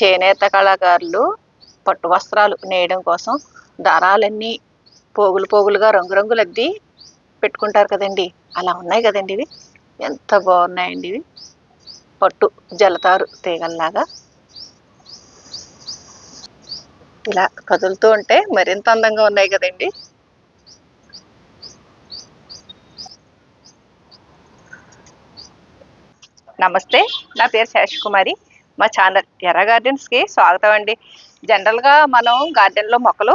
చేనేత కళాకారులు పట్టు వస్త్రాలు నేయడం కోసం దారాలన్నీ పోగులు పోగులుగా రంగురంగులు అద్ది పెట్టుకుంటారు కదండి. అలా ఉన్నాయి కదండి ఇవి. ఎంత బాగున్నాయండి ఇవి. పట్టు జలతారు తీగల్లాగా. ఇలా కదులుతూ ఉంటే మరింత అందంగా ఉన్నాయి కదండి. నమస్తే. నా పేరు శేష్ కుమారి మా ఛానల్ ఎర్ర గార్డెన్స్కి స్వాగతం అండి. జనరల్గా మనం గార్డెన్లో మొక్కలు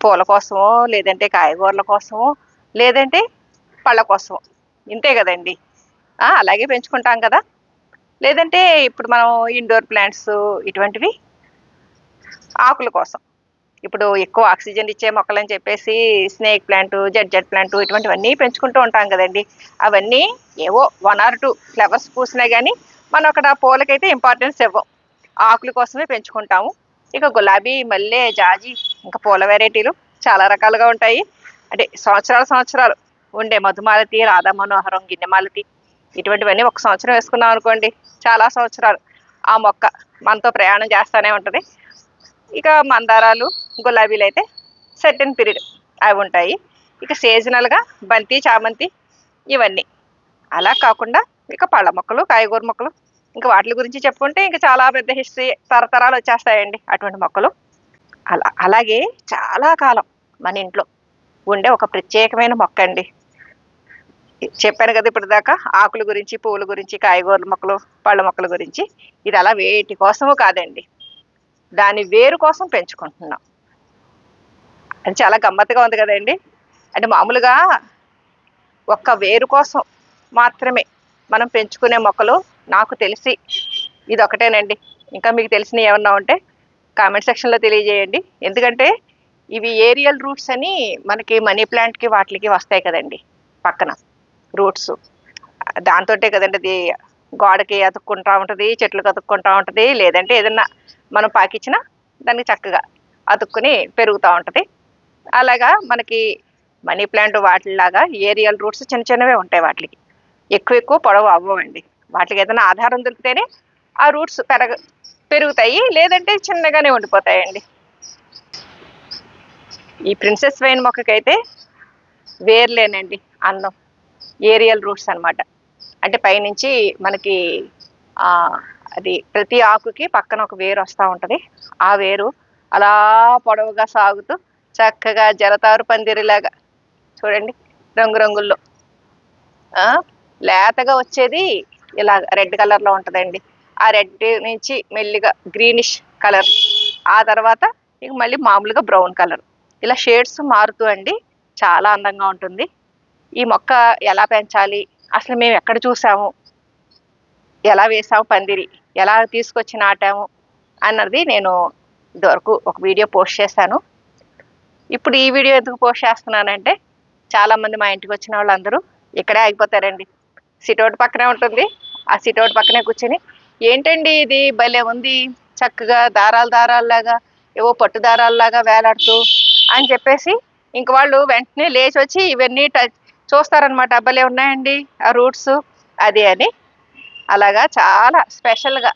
పూల కోసమో లేదంటే కాయగూరల కోసమో లేదంటే పళ్ళ కోసమో ఇంతే కదండి. అలాగే పెంచుకుంటాం కదా. లేదంటే ఇప్పుడు మనం ఇండోర్ ప్లాంట్స్ ఇటువంటివి ఆకుల కోసం. ఇప్పుడు ఎక్కువ ఆక్సిజన్ ఇచ్చే మొక్కలని చెప్పేసి snake plant Z Z plant ఇటువంటివన్నీ పెంచుకుంటూ ఉంటాం కదండి. అవన్నీ ఏవో వన్ ఆర్ టూ ఫ్లవర్స్ పూసినా కానీ మనం అక్కడ పూలకైతే ఇంపార్టెన్స్ ఇవ్వం. ఆకుల కోసమే పెంచుకుంటాము. ఇక గులాబీ మల్లె జాజి ఇంకా పూల వెరైటీలు చాలా రకాలుగా ఉంటాయి. అంటే సంవత్సరాలు సంవత్సరాలు ఉండే మధుమాలతి రాధా మనోహరం గిన్నెమాలతి ఇటువంటివన్నీ ఒక సంవత్సరం వేసుకున్నాం అనుకోండి చాలా సంవత్సరాలు. ఆ మొక్క మనతో ప్రయాణం చేస్తూనే ఉంటుంది. ఇక మందారాలు గులాబీలు అయితే సెటన్ పీరియడ్ అవి ఉంటాయి. ఇక సీజనల్గా బంతి చామంతి ఇవన్నీ. అలా కాకుండా ఇక పళ్ళ మొక్కలు కాయగూర మొక్కలు ఇంకా వాటి గురించి చెప్పుకుంటే ఇంకా చాలా పెద్ద హిస్టరీ తరతరాలు వచ్చేస్తాయండి అటువంటి మొక్కలు. అలా అలాగే చాలా కాలం మన ఇంట్లో ఉండే ఒక ప్రత్యేకమైన మొక్క అండి చెప్పాను కదా ఇప్పుడు దాకా ఆకుల గురించి పువ్వుల గురించి కాయగూరల మొక్కలు పళ్ళ మొక్కల గురించి. ఇది అలా వేటి కోసమో కాదండి. దాని వేరు కోసం పెంచుకుంటున్నాం. అది చాలా గమ్మత్తుగా ఉంది కదండి. అంటే మామూలుగా ఒక్క వేరు కోసం మాత్రమే మనం పెంచుకునే మొక్కలు నాకు తెలిసి ఇది ఒకటేనండి ఇంకా మీకు తెలిసినవి ఏమన్నా ఉంటే కామెంట్ సెక్షన్లో తెలియజేయండి. ఎందుకంటే ఇవి ఏరియల్ రూట్స్ అని మనకి మనీ ప్లాంట్కి వాటికి వస్తాయి కదండి పక్కన రూట్స్. దాంతోటే కదండి అది గోడకి అతుక్కుంటా ఉంటుంది చెట్లకు అతుక్కుంటా ఉంటుంది లేదంటే ఏదన్నా మనం పాకిచ్చినా దానికి చక్కగా అతుక్కుని పెరుగుతూ ఉంటుంది. అలాగా మనకి మనీ ప్లాంట్ వాటిలాగా ఏరియల్ రూట్స్ చిన్న చిన్నవే ఉంటాయి వాటికి. ఎక్కువ ఎక్కువ పొడవు అవ్వవండి. వాటికి ఏదైనా ఆధారం దొరికితేనే ఆ రూట్స్ పెరగ పెరుగుతాయి లేదంటే చిన్నగానే ఉండిపోతాయండి. ఈ ప్రిన్సెస్ వైన్ మొక్కకైతే వేర్లేనండి అన్నం. ఏరియల్ రూట్స్ అన్నమాట. అంటే పైనుంచి మనకి అది ప్రతి ఆకుకి పక్కన ఒక వేరు వస్తూ ఉంటుంది. ఆ వేరు అలా పొడవుగా సాగుతూ చక్కగా జలతారు పందిరిలాగా. చూడండి రంగురంగుల్లో. లేతగా వచ్చేది ఇలా రెడ్ కలర్లో ఉంటుందండి. ఆ రెడ్ నుంచి మెల్లిగా గ్రీనిష్ కలర్. ఆ తర్వాత ఇక మళ్ళీ మామూలుగా బ్రౌన్ కలర్. ఇలా షేడ్స్ మారుతూ అండి. చాలా అందంగా ఉంటుంది. ఈ మొక్క ఎలా పెంచాలి? అసలు మేము ఎక్కడ చూసాము? ఎలా వేసాము పందిరి? ఎలా తీసుకొచ్చి నాటాము? అన్నది నేను ఇదివరకు ఒక వీడియో పోస్ట్ చేశాను. ఇప్పుడు ఈ వీడియో ఎందుకు పోస్ట్ చేస్తున్నానంటే చాలామంది మా ఇంటికి వచ్చిన వాళ్ళందరూ ఇక్కడే ఆగిపోతారండి. సిటౌట్ పక్కనే ఉంటుంది. ఆ సిటౌట్ పక్కనే కూర్చొని ఏంటండి ఇది? భలే ఉంది. చక్కగా దారాలు దారాల్లాగా ఏవో పట్టు దారాల్లాగా వేలాడుతూ అని చెప్పేసి ఇంక వాళ్ళు వెంటనే లేచి వచ్చి ఇవన్నీ టచ్ చూస్తారనమాట భలే ఉన్నాయండి ఆ రూట్స్. అది అని. అలాగా చాలా స్పెషల్గా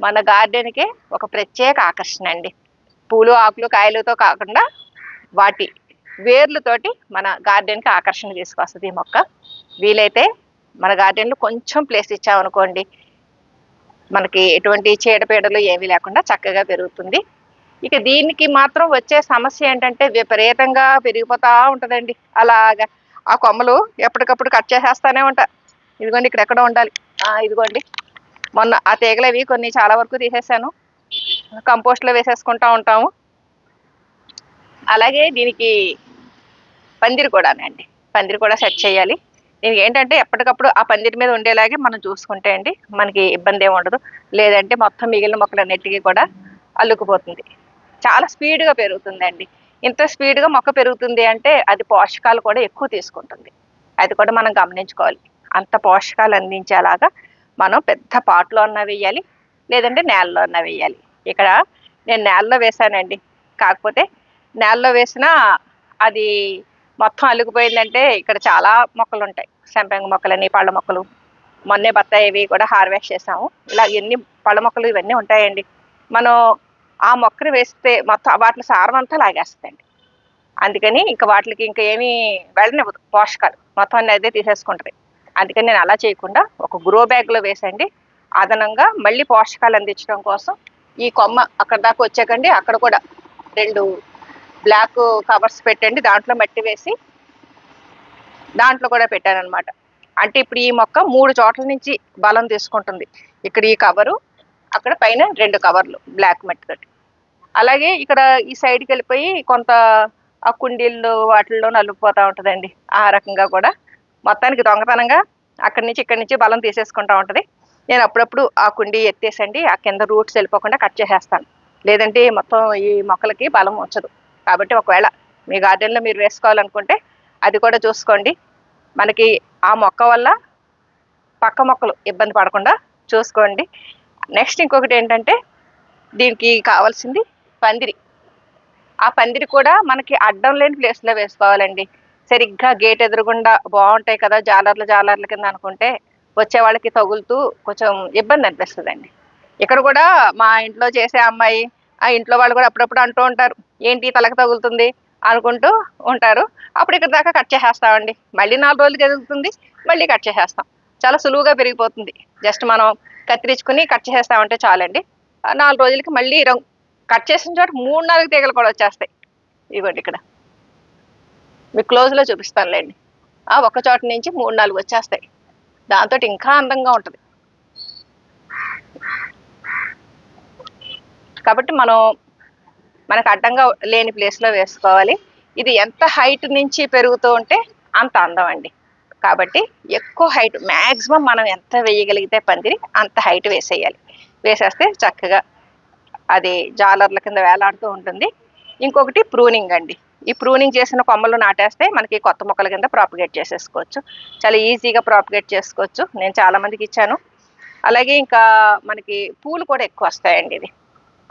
మన గార్డెన్కి ఒక ప్రత్యేక ఆకర్షణ అండి. పూలు ఆకులు కాయలతో కాకుండా వాటి వేర్లతోటి మన గార్డెన్కి ఆకర్షణ తీసుకొస్తుంది ఈ మొక్క. వీలైతే మన గార్డెన్లో కొంచెం ప్లేస్ ఇచ్చామనుకోండి మనకి ఎటువంటి చీడపీడలు ఏమీ లేకుండా చక్కగా పెరుగుతుంది. ఇక దీనికి మాత్రం వచ్చే సమస్య ఏంటంటే విపరీతంగా పెరిగిపోతూ ఉంటుందండి. అలాగా ఆ కొమ్మలు ఎప్పటికప్పుడు కట్ చేసేస్తానే ఉంటా. ఇదిగోండి ఇక్కడ ఎక్కడ ఉండాలి. ఇదిగోండి. మొన్న ఆ తీగలు అవి కొన్ని చాలా వరకు తీసేసాను. కంపోస్ట్లో వేసేసుకుంటూ ఉంటాము. అలాగే దీనికి పందిరి కూడానండి. పందిరి కూడా సెట్ చేయాలి. దీనికి ఏంటంటే ఎప్పటికప్పుడు ఆ పందిరి మీద ఉండేలాగే మనం చూసుకుంటే అండి మనకి ఇబ్బంది ఏమి ఉండదు. లేదంటే మొత్తం మిగిలిన మొక్కలన్నిటికీ కూడా అల్లుకుపోతుంది. చాలా స్పీడ్గా పెరుగుతుందండి. ఇంత స్పీడ్గా మొక్క పెరుగుతుంది అంటే అది పోషకాలు కూడా ఎక్కువ తీసుకుంటుంది. అది కూడా మనం గమనించుకోవాలి. అంత పోషకాలు అందించేలాగా మనం పెద్ద పాట్లో అన్న వేయాలి లేదంటే నేలలో అన్న వేయాలి ఇక్కడ నేను నేలలో వేసానండి కాకపోతే నేలలో వేసిన అది మొత్తం అలిగిపోయిందంటే ఇక్కడ చాలా మొక్కలు ఉంటాయి సెంపంగి మొక్కలని పళ్ళ మొక్కలు. మొన్నే బత్తాయి ఇవి కూడా హార్వెస్ట్ చేసాము. ఇలా ఎన్ని పళ్ళ మొక్కలు ఇవన్నీ ఉంటాయండి. మనం ఆ మొక్కను వేస్తే మొత్తం వాటిని సారం అంతా లాగేస్తుందండి. అందుకని ఇంకా వాటికి ఇంకా ఏమీ వెళ్ళనివ్వదు. పోషకాలు మొత్తం అన్ని అదే తీసేసుకుంటుంది. అందుకని నేను అలా చేయకుండా ఒక గ్రో బ్యాగ్లో వేసండి. అదనంగా మళ్ళీ పోషకాలు అందించడం కోసం ఈ కొమ్మ అక్కడ దాకా వచ్చాకండి. అక్కడ కూడా రెండు బ్లాక్ కవర్స్ పెట్టండి దాంట్లో మట్టి వేసి దాంట్లో కూడా పెట్టాను అనమాట అంటే ఇప్పుడు ఈ మొక్క మూడు చోట్ల నుంచి బలం తీసుకుంటుంది. ఇక్కడ ఈ కవరు అక్కడ పైన రెండు కవర్లు బ్లాక్ మట్టి తోటి. అలాగే ఇక్కడ ఈ సైడ్కి వెళ్ళిపోయి కొంత ఆ కుండీల్లో వాటిల్లో నలిపిపోతూ ఉంటుందండి. ఆ రకంగా కూడా మొత్తానికి దొంగతనంగా అక్కడి నుంచి ఇక్కడి నుంచి బలం తీసేసుకుంటూ ఉంటుంది. నేను అప్పుడప్పుడు ఆ కుండీ ఎత్తేసండి ఆ కింద రూట్స్ వెళ్ళిపోకుండా కట్ చేసేస్తాను. లేదంటే మొత్తం ఈ మొక్కలకి బలం వచ్చదు. కాబట్టి ఒకవేళ మీ గార్డెన్లో మీరు వేసుకోవాలనుకుంటే అది కూడా చూసుకోండి. మనకి ఆ మొక్క వల్ల పక్క మొక్కలు ఇబ్బంది పడకుండా చూసుకోండి. నెక్స్ట్ ఇంకొకటి ఏంటంటే దీనికి కావాల్సింది పందిరి. ఆ పందిరి కూడా మనకి అడ్డం లేని ప్లేస్లో వేసుకోవాలండి. సరిగ్గా గేట్ ఎదురుగుండా బాగుంటాయి కదా జాలర్లు జాలర్ల కింద అనుకుంటే వచ్చే వాళ్ళకి తగులుతూ కొంచెం ఇబ్బంది అనిపిస్తుందండి. ఇక్కడ కూడా మా ఇంట్లో చేసే అమ్మాయి ఆ ఇంట్లో వాళ్ళు కూడా అప్పుడప్పుడు అంటూ ఉంటారు. ఏంటి తలకు తగులుతుంది అనుకుంటూ ఉంటారు. అప్పుడు ఇక్కడ దాకా కట్ చేసేస్తామండి. మళ్ళీ నాలుగు రోజులకి ఎదుగుతుంది మళ్ళీ కట్ చేసేస్తాం. చాలా సులువుగా పెరిగిపోతుంది. జస్ట్ మనం కత్తిరించుకుని కట్ చేసేస్తామంటే చాలండి. నాలుగు రోజులకి మళ్ళీ రంగు కట్ చేసిన చోట మూడు నాలుగు తీగలు కూడా వచ్చేస్తాయి. ఇదిగోండి ఇక్కడ. మీకు క్లోజ్లో చూపిస్తానులేండి. ఆ ఒక చోట నుంచి మూడు నాలుగు వచ్చేస్తాయి. దాంతో ఇంకా అందంగా ఉంటుంది. కాబట్టి మనం మనకు అడ్డంగా లేని ప్లేస్లో వేసుకోవాలి. ఇది ఎంత హైట్ నుంచి పెరుగుతూ ఉంటే అంత అందం అండి. కాబట్టి ఎక్కువ హైట్ మ్యాక్సిమం మనం ఎంత వేయగలిగితే పందిరి అంత హైట్ వేసేయాలి. వేసేస్తే చక్కగా అది జాలర్ల కింద వేలాడుతూ ఉంటుంది. ఇంకొకటి ప్రూనింగ్ అండి. ఈ ప్రూనింగ్ చేసిన కొమ్మలు నాటేస్తే మనకి కొత్త మొక్కల కింద ప్రాపగేట్ చేసేసుకోవచ్చు. చాలా ఈజీగా ప్రాపగేట్ చేసుకోవచ్చు. నేను చాలా మందికి ఇచ్చాను. అలాగే ఇంకా మనకి పూలు కూడా ఎక్కువ వస్తాయండి ఇది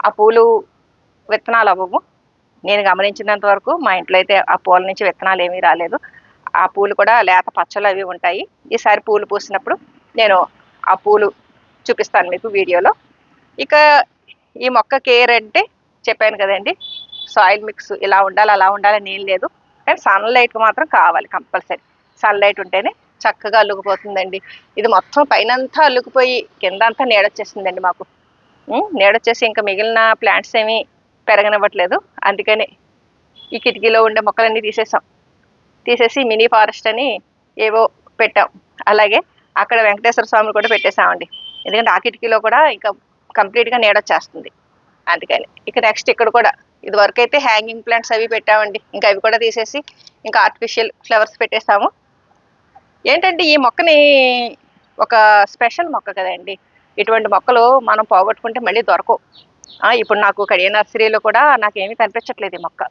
ఆ పూలు విత్తనాలు అవ్వవు. నేను గమనించినంత వరకు మా ఇంట్లో అయితే ఆ పూల నుంచి విత్తనాలు ఏమీ రాలేదు. ఆ పూలు కూడా లేత పచ్చలు అవి ఉంటాయి. ఈసారి పూలు పూసినప్పుడు నేను ఆ పూలు చూపిస్తాను మీకు వీడియోలో. ఇక ఈ మొక్క కేర్ అంటే చెప్పాను కదండి సాయిల్ మిక్స్ ఇలా ఉండాలి అలా ఉండాలి అని ఏం లేదు. కానీ సన్లైట్ మాత్రం కావాలి కంపల్సరీ. సన్లైట్ ఉంటేనే చక్కగా అల్లుకుపోతుందండి. ఇది మొత్తం పైనంతా అల్లుకుపోయి కింద అంతా నీడొచ్చేసిందండి మాకు. నీడొచ్చేసి ఇంకా మిగిలిన ప్లాంట్స్ ఏమీ పెరగనివ్వట్లేదు. అందుకని ఈ కిటికీలో ఉండే మొక్కలన్నీ తీసేసాం. తీసేసి మినీ ఫారెస్ట్ అని ఏవో పెట్టాం. అలాగే అక్కడ వెంకటేశ్వర స్వామిని కూడా పెట్టేసామండి. ఎందుకంటే ఆ కిటికీలో కూడా ఇంకా కంప్లీట్గా నీడొచ్చేస్తుంది అందుకని ఇక నెక్స్ట్ ఇక్కడ కూడా ఇది వరకు అయితే హ్యాంగింగ్ ప్లాంట్స్ అవి పెట్టామండి. ఇంకా అవి కూడా తీసేసి ఇంకా ఆర్టిఫిషియల్ ఫ్లవర్స్ పెట్టేసాము. ఏంటంటే ఈ మొక్కని ఒక స్పెషల్ మొక్క కదండి. ఇటువంటి మొక్కలు మనం పోగొట్టుకుంటే మళ్ళీ దొరకవు. ఇప్పుడు నాకు కడియ నర్సరీలో కూడా నాకేమీ కనిపించట్లేదు ఈ మొక్క.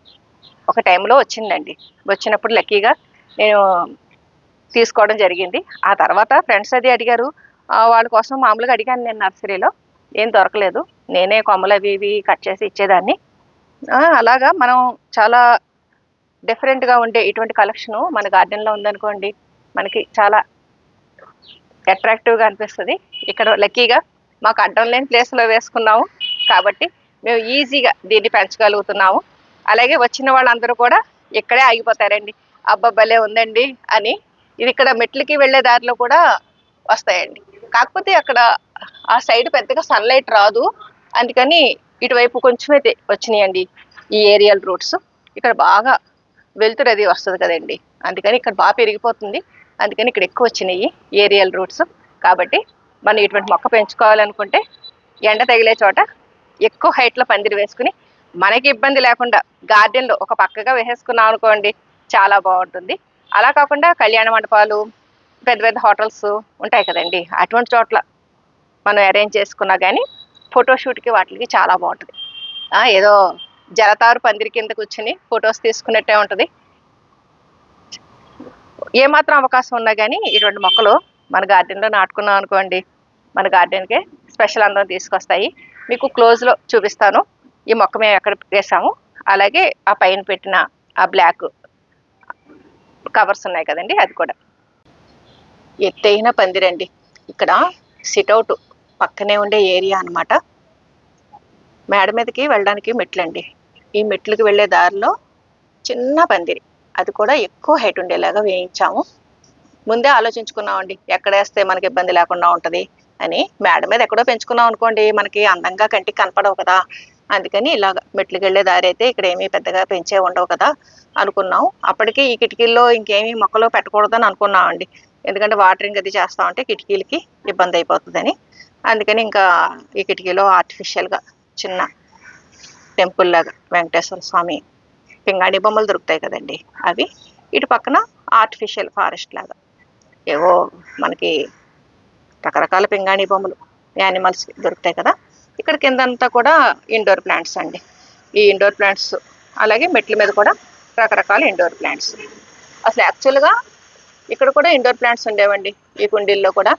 ఒక టైంలో వచ్చిందండి. వచ్చినప్పుడు లక్కీగా నేను తీసుకోవడం జరిగింది. ఆ తర్వాత ఫ్రెండ్స్ అది అడిగారు. వాళ్ళ కోసం మామూలుగా అడిగాను నేను నర్సరీలో. ఏం దొరకలేదు. నేనే కొమ్మలు అవి ఇవి కట్ చేసి ఇచ్చేదాన్ని. అలాగా మనం చాలా డిఫరెంట్గా ఉండే ఇటువంటి కలెక్షను మన గార్డెన్లో ఉందనుకోండి మనకి చాలా అట్రాక్టివ్గా అనిపిస్తుంది. ఇక్కడ లక్కీగా మాకు అడ్డం లేని ప్లేస్లో వేసుకున్నాము. కాబట్టి మేము ఈజీగా దీన్ని పెంచగలుగుతున్నాము. అలాగే వచ్చిన వాళ్ళందరూ కూడా ఇక్కడే ఆగిపోతారండి. అబ్బబ్బలే ఉందండి అని ఇది ఇక్కడ మెట్లకి వెళ్ళే దారిలో కూడా వస్తాయండి. కాకపోతే అక్కడ ఆ సైడ్ పెద్దగా సన్లైట్ రాదు. అందుకని ఇటువైపు కొంచెం అయితే వచ్చినాయండి ఈ ఏరియల్ రూట్స్. ఇక్కడ బాగా వెలుతురు అది వస్తుంది కదండి. అందుకని ఇక్కడ బాగా పెరిగిపోతుంది. అందుకని ఇక్కడ ఎక్కువ వచ్చినాయి ఏరియల్ రూట్స్. కాబట్టి మనం ఇటువంటి మొక్క పెంచుకోవాలనుకుంటే ఎండ తగిలే చోట ఎక్కువ హైట్లో పందిరి వేసుకుని మనకి ఇబ్బంది లేకుండా గార్డెన్లో ఒక పక్కగా వేసేసుకున్నాం అనుకోండి చాలా బాగుంటుంది. అలా కాకుండా కళ్యాణ మండపాలు పెద్ద పెద్ద హోటల్స్ ఉంటాయి కదండి. అటువంటి చోట్ల మనం అరేంజ్ చేసుకున్నా కానీ ఫోటోషూట్కి వాటికి చాలా బాగుంటుంది. ఏదో జలతారు పందిరి కింద కూర్చుని ఫొటోస్ తీసుకున్నట్టే ఉంటుంది. ఏమాత్రం అవకాశం ఉన్నా కానీ ఇటువంటి మొక్కలు మన గార్డెన్లో నాటుకున్నాం అనుకోండి మన గార్డెన్కే స్పెషల్ అందరం తీసుకొస్తాయి. మీకు క్లోజ్లో చూపిస్తాను. ఈ మొక్క మేము ఎక్కడ వేసాము. అలాగే ఆ పైన పెట్టిన ఆ బ్లాక్ కవర్స్ ఉన్నాయి కదండి అది కూడా. ఎత్తైన పందిరండి ఇక్కడ సిట్అవుట్ పక్కనే ఉండే ఏరియా అన్నమాట. మేడ మీదకి వెళ్ళడానికి మెట్లండి ఈ మెట్లకు వెళ్ళే దారిలో చిన్న పందిరి అది కూడా ఎక్కువ హైట్ ఉండేలాగా వేయించాము. ముందే ఆలోచించుకున్నామండి ఎక్కడ వేస్తే మనకి ఇబ్బంది లేకుండా ఉంటుంది. అని మేడ మీద ఎక్కడో పెంచుకున్నాం అనుకోండి మనకి అందంగా కంటికి కనపడవు కదా. అందుకని ఇలాగ మెట్లకి వెళ్ళే దారి అయితే ఇక్కడ ఏమీ పెద్దగా పెంచే ఉండవు కదా అనుకున్నాం. అప్పటికి ఈ కిటికీల్లో ఇంకేమీ మొక్కలు పెట్టకూడదని అనుకున్నామండి. ఎందుకంటే వాటరింగ్ అది చేస్తా ఉంటే కిటికీలకి ఇబ్బంది అయిపోతుందని. అందుకని ఇంకా ఈ కిటికీలో ఆర్టిఫిషియల్గా చిన్న టెంపుల్ లాగా వెంకటేశ్వర స్వామి పింగాణి బొమ్మలు దొరుకుతాయి కదండి అవి. ఇటు పక్కన ఆర్టిఫిషియల్ ఫారెస్ట్ లాగా. ఏవో మనకి రకరకాల పింగాణి బొమ్మలు యానిమల్స్ దొరుకుతాయి కదా. ఇక్కడ కిందంతా కూడా ఇండోర్ ప్లాంట్స్ అండి. ఈ ఇండోర్ ప్లాంట్స్ అలాగే మెట్ల మీద కూడా రకరకాల ఇండోర్ ప్లాంట్స్ అసలు యాక్చువల్గా ఇక్కడ కూడా ఇండోర్ ప్లాంట్స్ ఉండేవండి ఈ కుండీల్లో కూడా.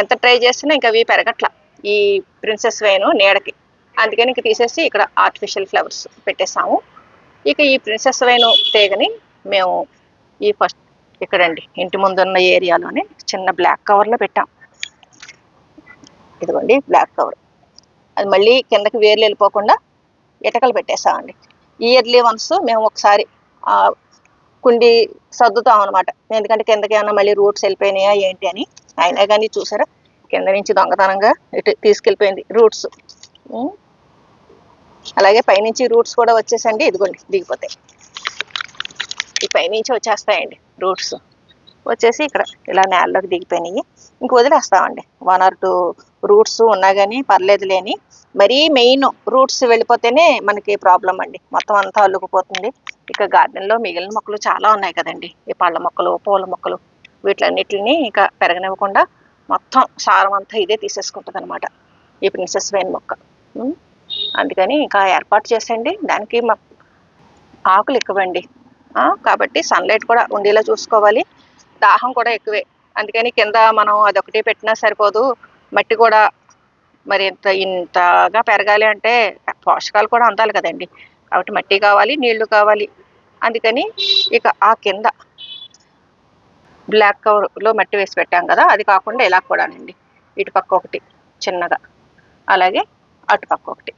ఎంత ట్రై చేసినా ఇంకా అవి పెరగట్ల ఈ ప్రిన్సెస్ వేను నీడకి. అందుకని ఇంక తీసేసి ఇక్కడ ఆర్టిఫిషియల్ ఫ్లవర్స్ పెట్టేసాము ఇక ఈ ప్రిన్సెస్ వైన్ తీగని మేము ఈ ఫస్ట్ ఇక్కడండి ఇంటి ముందున్న ఏరియాలోనే చిన్న బ్లాక్ కవర్లో పెట్టాం. ఇదిగోండి బ్లాక్ కవర్ అది మళ్ళీ కిందకి వేర్లు వెళ్ళిపోకుండా ఇటకలు పెట్టేసామండి ఇయర్లీ వన్స్ మేము ఒకసారి కుండి సర్దుతాం అనమాట ఎందుకంటే కిందకి ఏమన్నా మళ్ళీ రూట్స్ వెళ్ళిపోయినాయా ఏంటి అని. అయినా కానీ చూసారా కింద నుంచి దొంగతనంగా ఇటు తీసుకెళ్ళిపోయింది రూట్స్ అలాగే పైనుంచి రూట్స్ కూడా వచ్చేసండి ఇదిగోండి దిగిపోతాయి. ఈ పైనుంచి వచ్చేస్తాయండి రూట్స్ వచ్చేసి ఇక్కడ ఇలా నేలలోకి దిగిపోయినాయి. ఇంక వదిలేస్తామండి. వన్ ఆర్ టూ రూట్స్ ఉన్నా కానీ పర్లేదు లేని మరీ మెయిన్ రూట్స్ వెళ్ళిపోతేనే మనకి ప్రాబ్లం అండి. మొత్తం అంతా అల్లుకుపోతుంది. ఇక గార్డెన్లో మిగిలిన మొక్కలు చాలా ఉన్నాయి కదండి. ఈ పళ్ళ మొక్కలు పూల మొక్కలు వీటిలన్నిటిని ఇక పెరగనివ్వకుండా మొత్తం సారం అంతా ఇదే తీసేసుకుంటుంది అనమాట ఈ ప్రిన్సెస్ వైన్ మొక్క. అందుకని ఇంకా ఏర్పాటు చేసేయండి. దానికి ఆకులు ఎక్కువండి. కాబట్టి సన్లైట్ కూడా ఉండేలా చూసుకోవాలి. దాహం కూడా ఎక్కువే. అందుకని కింద మనం అదొకటి పెట్టినా సరిపోదు. మట్టి కూడా మరి ఇంత ఇంతగా పెరగాలి అంటే పోషకాలు కూడా అందాలి కదండి. కాబట్టి మట్టి కావాలి నీళ్ళు కావాలి. అందుకని ఇక ఆ కింద బ్లాక్ కవర్లో మట్టి వేసి పెట్టాం కదా అది కాకుండా ఇలా కూడానండి. ఇటు పక్క ఒకటి చిన్నగా. అలాగే అటుపక్క ఒకటి.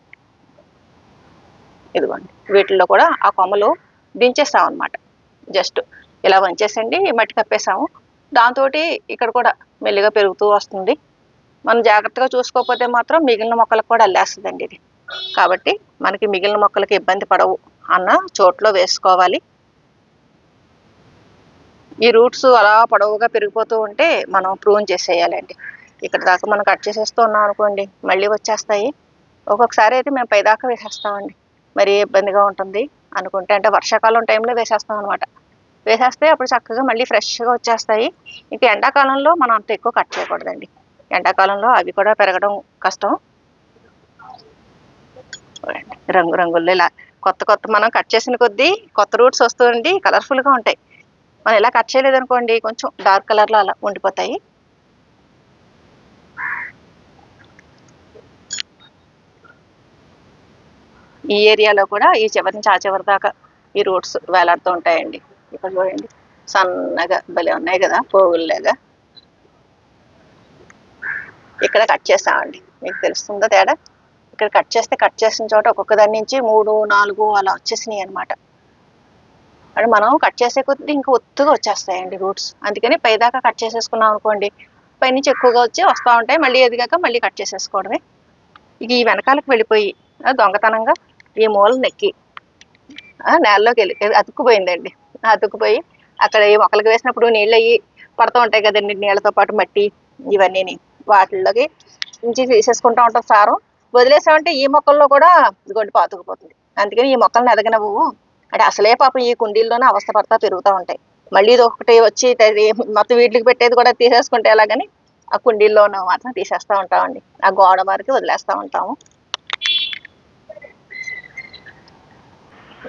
ఇదిగోండి. వీటిల్లో కూడా ఆ కొమ్మలు దించేస్తాం అనమాట జస్ట్ ఇలా వంచేసండి మట్టి కప్పేసాము. దాంతో ఇక్కడ కూడా మెల్లిగా పెరుగుతూ వస్తుంది. మనం జాగ్రత్తగా చూసుకోకపోతే మాత్రం మిగిలిన మొక్కలకు కూడా అల్లేస్తుందండి ఇది. కాబట్టి మనకి మిగిలిన మొక్కలకి ఇబ్బంది పడవు అన్న చోట్లో వేసుకోవాలి. ఈ రూట్స్ అలా పొడవుగా పెరిగిపోతూ ఉంటే మనం ప్రూన్ చేసేయాలండి. ఇక్కడ దాకా మనం కట్ చేసేస్తూ ఉన్నాం అనుకోండి మళ్ళీ వచ్చేస్తాయి. ఒక్కొక్కసారి అయితే మేము పైదాకా వేసేస్తామండి. మరీ ఇబ్బందిగా ఉంటుంది అనుకుంటే అంటే వర్షాకాలం టైంలో వేసేస్తాం అనమాట వేసేస్తే అప్పుడు చక్కగా మళ్ళీ ఫ్రెష్గా వచ్చేస్తాయి. ఇంకా ఎండాకాలంలో మనం అంత ఎక్కువ కట్ చేయకూడదండి. ఎండాకాలంలో అవి కూడా పెరగడం కష్టం. రంగు రంగుల్లో ఇలా కొత్త కొత్త మనం కట్ చేసిన కొద్దీ కొత్త రూట్స్ వస్తుంది కలర్ఫుల్గా ఉంటాయి. మనం ఇలా కట్ చేయలేదనుకోండి కొంచెం డార్క్ కలర్లో అలా ఉండిపోతాయి. ఈ ఏరియాలో కూడా ఈ చివరి నుంచి ఆ చివరి దాకా ఈ రూట్స్ వేలాడుతూ ఉంటాయండి. ఇక్కడ చూడండి సన్నగా భలే ఉన్నాయి కదా పోగుల్లాగా. ఇక్కడ కట్ చేస్తామండి మీకు తెలుస్తుందా తేడా? ఇక్కడ కట్ చేస్తే కట్ చేసిన చోట ఒక్కొక్క దాని నుంచి మూడు నాలుగు అలా వచ్చేసినాయి అనమాట అంటే మనం కట్ చేసే కొద్దీ ఇంకా ఒత్తుగా వచ్చేస్తాయండి రూట్స్. అందుకని పైదాకా కట్ చేసేసుకున్నాం అనుకోండి పైనుంచి ఎక్కువగా వచ్చి వస్తూ ఉంటాయి మళ్ళీ ఎదిగాక మళ్ళీ కట్ చేసేసుకోవడమే. ఇక ఈ వెనకాలకు వెళ్ళిపోయి దొంగతనంగా ఈ మూల నెక్కి నేలలోకి వెళ్ళి అతుక్కుపోయిందండి. అతుక్కుపోయి అక్కడ ఈ మొక్కలకి వేసినప్పుడు నీళ్ళు అయ్యి పడుతూ ఉంటాయి కదండి నీళ్ళతో పాటు మట్టి ఇవన్నీ వాటిల్లోకి నుంచి తీసేసుకుంటూ ఉంటాం సారం. వదిలేసామంటే ఈ మొక్కల్లో కూడా ఇదిగోండి పాతుకుపోతుంది అందుకని ఈ మొక్కలను ఎదగనవు అంటే అసలే పాపం ఈ కుండీల్లోనే అవస్థ పడతా పెరుగుతూ ఉంటాయి. మళ్ళీ ఇది ఒకటి వచ్చి మొత్తం వీటికి పెట్టేది కూడా తీసేసుకుంటే ఎలాగని ఆ కుండీల్లోనూ మాత్రం తీసేస్తూ ఉంటామండి. ఆ గోడ వారికి వదిలేస్తూ ఉంటాము.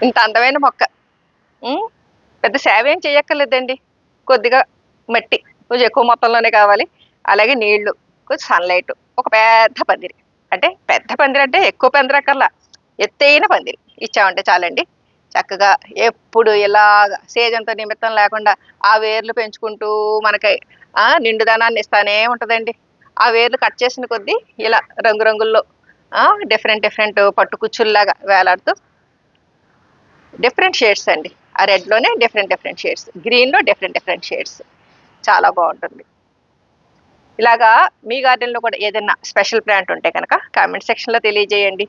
ఇంత అందమైన మొక్క. పెద్ద సేవ ఏం చేయక్కర్లేదండి కొద్దిగా మట్టి కొంచెం ఎక్కువ మొత్తంలోనే కావాలి. అలాగే నీళ్ళు కొంచెం సన్లైట్ ఒక పెద్ద పందిరి. అంటే పెద్ద పందిరి అంటే ఎక్కువ పందిరి అక్కర్లా. ఎత్తైన పందిరి ఇచ్చామంటే చాలండి. చక్కగా ఎప్పుడు ఇలాగ సేజంతో నిమిత్తం లేకుండా ఆ వేర్లు పెంచుకుంటూ మనకి నిండుదనాన్ని ఇస్తానే ఉంటుందండి. ఆ వేర్లు కట్ చేసిన కొద్దీ ఇలా రంగురంగుల్లో డిఫరెంట్ డిఫరెంట్ పట్టు కుచ్చుల్లాగా వేలాడుతూ డిఫరెంట్ షేడ్స్ అండి. ఆ రెడ్లోనే డిఫరెంట్ డిఫరెంట్ షేడ్స్ గ్రీన్లో డిఫరెంట్ డిఫరెంట్ షేడ్స్ చాలా బాగుంటుంది. ఇలాగా మీ గార్డెన్లో కూడా ఏదైనా స్పెషల్ ప్లాంట్ ఉంటే కనుక కామెంట్ సెక్షన్లో తెలియజేయండి.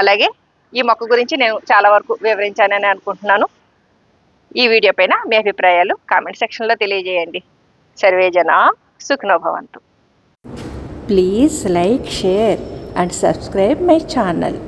అలాగే ఈ మొక్క గురించి నేను చాలా వరకు వివరించానని అనుకుంటున్నాను. ఈ వీడియో పైన మీ అభిప్రాయాలు కామెంట్ సెక్షన్లో తెలియజేయండి. సర్వేజన సుఖనోభవంతు. Please like share and subscribe my channel